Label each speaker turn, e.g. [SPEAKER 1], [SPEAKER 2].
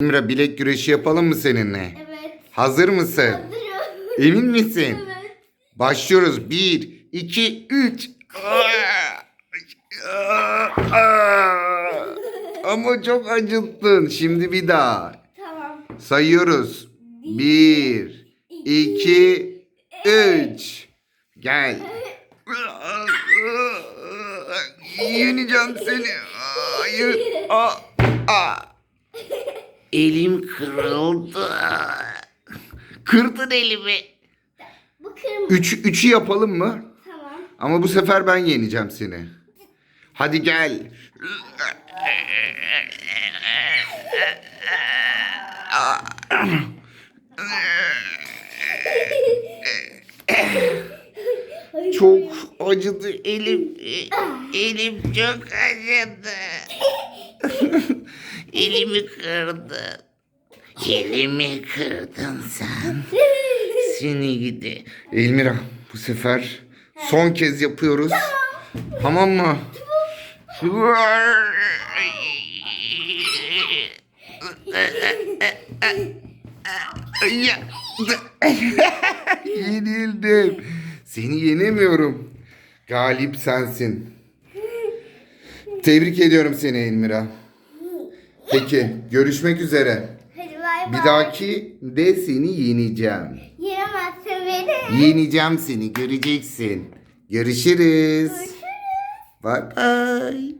[SPEAKER 1] Emre bilek güreşi yapalım mı seninle?
[SPEAKER 2] Evet.
[SPEAKER 1] Hazır mısın?
[SPEAKER 2] Hazırım.
[SPEAKER 1] Emin misin?
[SPEAKER 2] Evet.
[SPEAKER 1] Başlıyoruz. Bir, iki, üç. Ama çok acıttın. Şimdi bir daha.
[SPEAKER 2] Tamam.
[SPEAKER 1] Sayıyoruz. Bir, iki, üç. Gel. Yeneceğim seni. Hayır. Aa, aa. Elim kırıldı. Kırdın elimi.
[SPEAKER 2] Bu kırmızı.
[SPEAKER 1] Üç, üçü yapalım mı?
[SPEAKER 2] Tamam.
[SPEAKER 1] Ama bu sefer ben yeneceğim seni. Hadi gel. Çok acıdı elim. Elim çok acıdı. Elimi kırdın. Elimi kırdın sen. Seni gidi. Elmira bu sefer son kez yapıyoruz. Tamam mı? Ya. Yenildim. Seni yenemiyorum. Galip sensin. Tebrik ediyorum seni Elmira. Peki görüşmek üzere.
[SPEAKER 2] Hadi bay bay.
[SPEAKER 1] Bir dahaki de seni yeneceğim.
[SPEAKER 2] Yenemezsin beni.
[SPEAKER 1] Yeneceğim seni göreceksin. Görüşürüz. Bye bye.